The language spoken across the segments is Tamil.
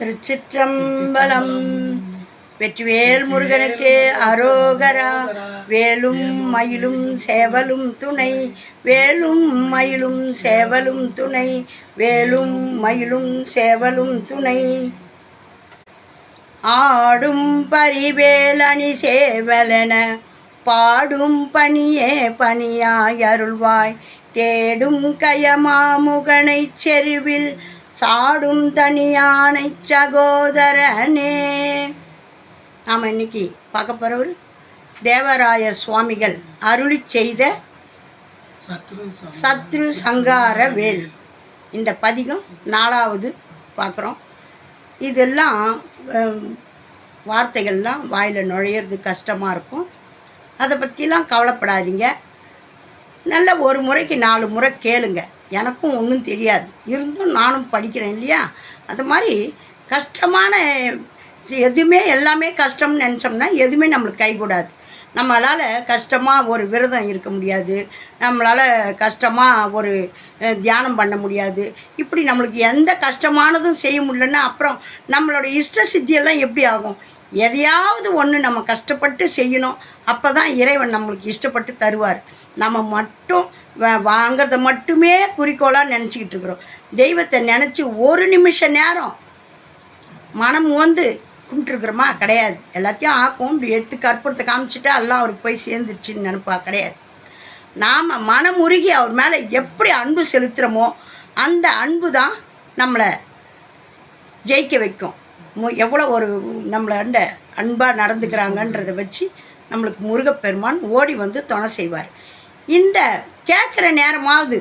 திருச்சிற்றம்பலம். வெற்றிவேல் முருகனுக்கு அரோகரா. வேலும் மயிலும் சேவலும் துணை. வேலும் மயிலும் சேவலும் துணை. வேலும் மயிலும் சேவலும் துணை. ஆடும் பரிவேலணி சேவலென பாடும் பணியே பணியாய் அருள்வாய். தேடும் கயமாமுகனைச் செருவில் சாடும் தனியானை சகோதரனே. நாம் இன்னைக்கு பார்க்க போகிறவர் தேவராய சுவாமிகள் அருளி செய்த சத்ரு சங்கார வேல் இந்த பதிகம் நாலாவது பார்க்குறோம். இதெல்லாம் வார்த்தைகள்லாம் வாயில் நுழையிறது கஷ்டமாக இருக்கும். அதை பற்றிலாம் கவலைப்படாதீங்க. நல்ல ஒரு முறைக்கு நாலு முறை கேளுங்க. எனக்கும் ஒன்றும் தெரியாது. இருந்தும் நானும் படிக்கிறேன் இல்லையா? அது மாதிரி கஷ்டமான எதுவுமே எல்லாமே கஷ்டம்னு நினச்சோம்னா எதுவுமே நம்மளுக்கு கைகூடாது நம்மளால் கஷ்டமாக ஒரு விரதம் இருக்க முடியாது. நம்மளால் கஷ்டமாக ஒரு தியானம் பண்ண முடியாது. இப்படி நம்மளுக்கு எந்த கஷ்டமானதும் செய்ய முடியலன்னா அப்புறம் நம்மளோட இஷ்ட சித்தியெல்லாம் எப்படி ஆகும்? எதையாவது ஒன்று நம்ம கஷ்டப்பட்டு செய்யணும். அப்போ தான் இறைவன் நம்மளுக்கு இஷ்டப்பட்டு தருவார். நம்ம மட்டும் வ- மட்டுமே குறிக்கோளாக நினச்சிக்கிட்டு இருக்கிறோம். தெய்வத்தை நினச்சி ஒரு நிமிஷ நேரம் மனம் வந்து கும்பிட்டுருக்குறோமா? கிடையாது. எல்லாத்தையும் ஆக்கும் இப்படி எடுத்து கற்பூரத்தை காமிச்சிட்டா எல்லாம் அவருக்கு போய் சேர்ந்துருச்சுன்னு நினைப்பா? கிடையாது. நாம் மனம் உருகி அவர் மேலே எப்படி அன்பு செலுத்துகிறோமோ அந்த அன்பு தான் நம்மளை ஜெயிக்க வைக்கும். எவ்வளோ ஒரு நம்மளை அண்ட அன்பாக நடந்துக்கிறாங்கன்றதை வச்சு நம்மளுக்கு முருகப்பெருமான் ஓடி வந்து துணை செய்வார். இந்த கேட்குற நேரமாவது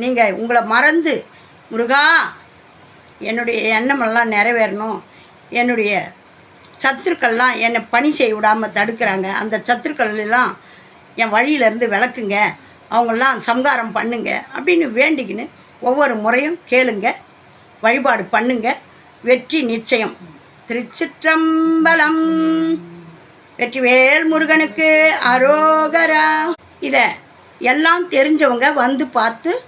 நீங்கள் உங்களை மறந்து முருகா என்னுடைய எண்ணமெல்லாம் நிறைவேறணும். என்னுடைய சத்துருக்கள்லாம் என்னை பணி செய்ய விடாமல் தடுக்கிறாங்க. அந்த சத்துருக்கள் எல்லாம் என் வழியிலேருந்து விளக்குங்க. அவங்களாம் சம்காரம் பண்ணுங்க அப்படின்னு வேண்டிக்கின்னு ஒவ்வொரு முறையும் கேளுங்க. வழிபாடு பண்ணுங்க. வெற்றி நிச்சயம். திருச்சிற்றம்பலம். வெற்றிவேல் முருகனுக்கு அரோகரா. இதை எல்லாம் தெரிஞ்சவங்க வந்து பார்த்து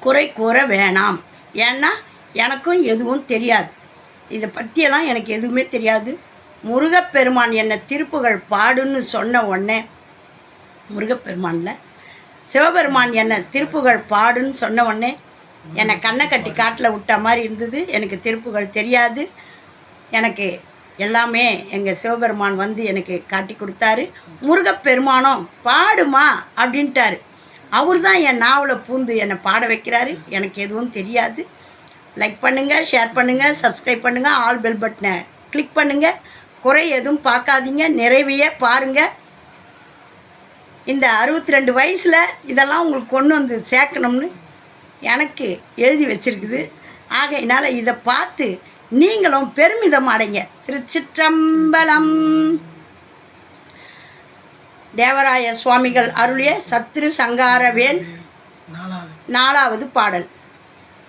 குறை கூற வேணாம். ஏன்னா எனக்கும் எதுவும் தெரியாது. இதை பற்றியெல்லாம் எனக்கு எதுவுமே தெரியாது. முருகப்பெருமான் என்னை திருப்புகள் பாடுன்னு சொன்ன உடனே முருகப்பெருமானில் சிவபெருமான் என்னை திருப்புகள் பாடுன்னு சொன்ன உடனே என்னை கண்ணை கட்டி காட்டில் விட்ட மாதிரி இருந்தது. எனக்கு திருப்புகள் தெரியாது. எனக்கு எல்லாமே எங்கள் சிவபெருமான் வந்து எனக்கு காட்டி கொடுத்தாரு. முருகப்பெருமானம் பாடுமா அப்படின்ட்டாரு. அவர் தான் என் நாவலை பூந்து என்னை பாட வைக்கிறாரு. எனக்கு எதுவும் தெரியாது. லைக் பண்ணுங்கள் ஷேர் பண்ணுங்கள் சப்ஸ்கிரைப் பண்ணுங்கள் ஆல் பெல் பட்டனை கிளிக் பண்ணுங்கள் குறை எதுவும் பார்க்காதீங்க நிறைவையே பாருங்கள் இந்த அறுபத்தி ரெண்டு வயசில் இதெல்லாம் உங்களுக்கு கொண்டு வந்து சேர்க்கணும்னு எனக்கு எழுதி வச்சிருக்குது. என்னால் இதை பார்த்து நீங்களும் பெருமிதம் அடைங்க. திருச்சிற்றம்பலம். தேவராய சுவாமிகள் அருளிய சத்ரு சங்காரவேல் நாலாவது. பாடல்.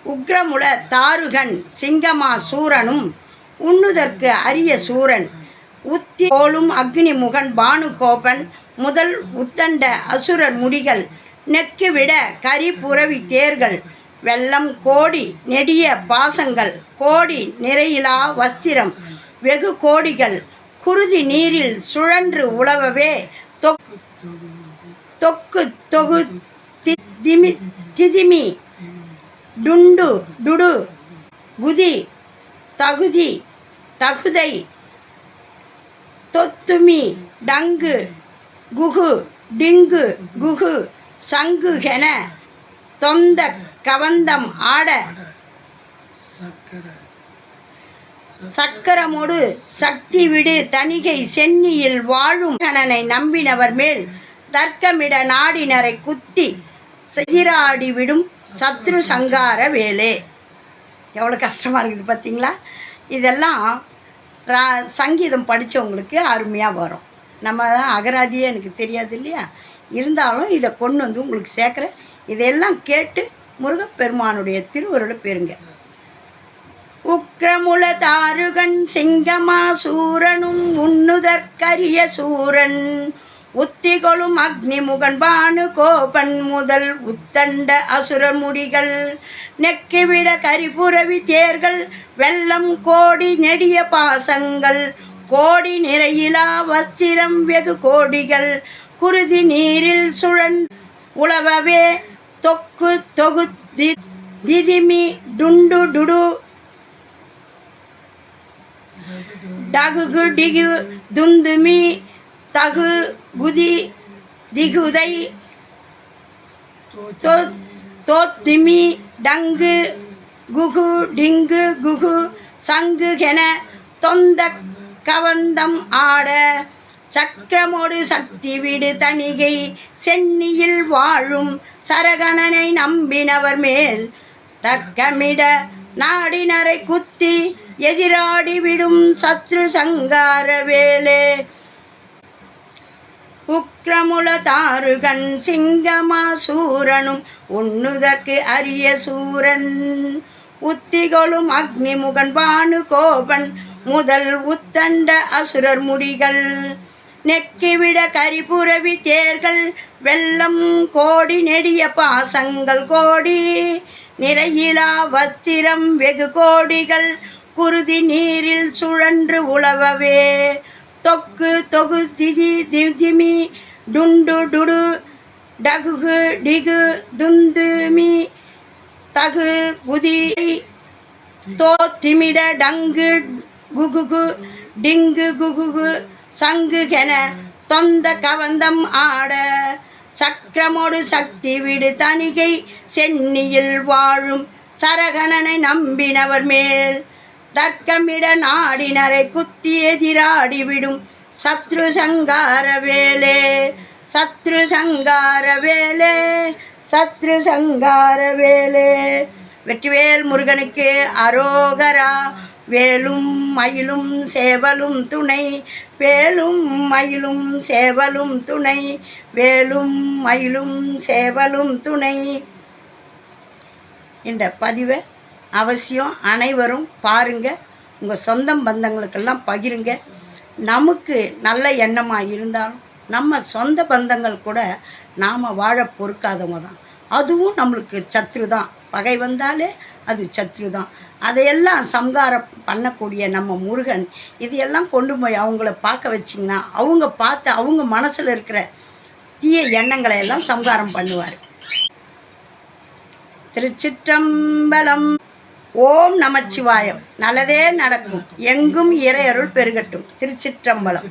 உக்ரமுல தாருகன் சிங்கமா சூரனும் உண்ணுதற்கு அரிய சூரன் உத்தி போலும் அக்னி முகன் பானுகோபன் முதல் உத்தண்ட அசுரர் முடிகள் நெக்கு விட கரி புரவி தேர்கள் வெள்ளம் கோடி நெடிய பாசங்கள் கோடி நிறையிலா வஸ்திரம் வெகு கோடிகள் குருதி நீரில் சுழன்று உழவவே தொக்கு தொக்கு தொகு தி- திமி திதிமி டுண்டு டுடு குதி தகுதி தகுதை தொத்துமி டங்கு குகு டிங்கு குகு சங்குகென தொந்த கவந்தம் ஆட. சக்கரமோடு சக்கரமொடு சக்தி விடு தணிகை சென்னியில் வாழும். கணனை நம்பினவர் மேல் தர்க்கமிட நாடினரை குத்தி செதிராடி விடும் சத்ரு சங்கார வேலே. எவ்வளோ கஷ்டமாக இருக்குது பார்த்தீங்களா? இதெல்லாம் ரா சங்கீதம் படித்தவங்களுக்கு அருமையாக வரும். நம்ம தான் அகராதியே எனக்கு தெரியாது இல்லையா? இருந்தாலும் இதை கொண்டு வந்து உங்களுக்கு சேர்க்குறேன். இதெல்லாம் கேட்டு முருகப்பெருமானுடைய திருவருளை பெறுங்க. உக்ரமுல தாருகன் சிங்கமா சூரனும் உண்ணுதற்கரிய சூரன். உத்திகொளும் அக்னிமுகன் பானு கோபன் முதல் உத்தண்ட அசுரமுடிகள். நெக்கிவிட கரிபுரவி தேர்கள் வெள்ளம் கோடி நெடிய பாசங்கள். கோடி நிறையிலா வஸ்திரம் வெகு கோடிகள். குருதி நீரில் சுழன் உழவவே தொக்கு தொகு தி திதிமி டுண்டு டுடு. டகுகு டிகு துந்துமி தகு குதி திகுதை. தோத்திமி டங்கு குகு டிங்கு குகு சங்கு சங்குகென தொந்த கவந்தம் ஆட. சக்கரமோடு சக்தி விடு தணிகை. சென்னியில் வாழும் சரகணனை நம்பினவர் மேல் தக்கமிட நாடினரை குத்தி எதிராடி விடும் சத்ரு சங்கார வேலே. உக்ரமுல தாருகன் சிங்கமா சூரனும் உண்ணுதற்கு அரிய சூரன். உத்திகளும் அக்னிமுகன் பானு கோபன் முதல் உத்தண்ட அசுரர் முடிகள். நெக்கிவிட கரிபுரவி தேர்கள் வெள்ளம் கோடி நெடிய பாசங்கள் கோடி. நிறையிலா வஸ்திரம் வெகு கோடிகள் குருதி நீரில் சுழன்று உழவவே. தொக்கு தொகு திதி திதிமி டுண்டு டுடு டகுகு டிகு துந்துமி தகு குதி தோத்திமிட டங்கு குகுகு டிங்கு குகுகு சங்குகென தொந்த கவந்தம் ஆட சக்கரமோடு சக்தி விடு தணிகை சென்னியில் வாழும் சரகணனை நம்பினவர் மேல். தர்க்கமிட நாடினரை குத்தி எதிராடிவிடும் சத்ரு சங்கார வேலே சத்ரு சங்கார வேலே சத்ரு சங்கார வேலே. வெற்றிவேல் முருகனுக்கு அரோகரா வேலும் மயிலும் சேவலும் துணை வேலும் மயிலும் சேவலும் துணை வேலும் மயிலும் சேவலும் துணை. இந்த பதிவை அவசியம் அனைவரும் பாருங்க. உங்கள் சொந்தம் பந்தங்களுக்கெல்லாம் பகிருங்க. நமக்கு நல்ல எண்ணமாக இருந்தாலும் நம்ம சொந்த பந்தங்கள் கூட நாம் வாழ பொறுக்காதவங்க தான். அதுவும் நம்மளுக்கு சத்ரு தான் பகை வந்தாலே அது சத்ரு தான் அதையெல்லாம் சம்காரம் பண்ணக்கூடிய நம்ம முருகன் இதையெல்லாம் கொண்டு போய் அவங்கள பார்க்க வச்சிங்கன்னா அவங்க பார்த்து அவங்க மனசில் இருக்கிற தீய எண்ணங்களை எல்லாம் சம்காரம் பண்ணுவார். திருச்சிற்றம்பலம். ஓம் நமச்சிவாயம். நல்லதே நடக்கும். எங்கும் இறையருள் பெருகட்டும். திருச்சிற்றம்பலம்.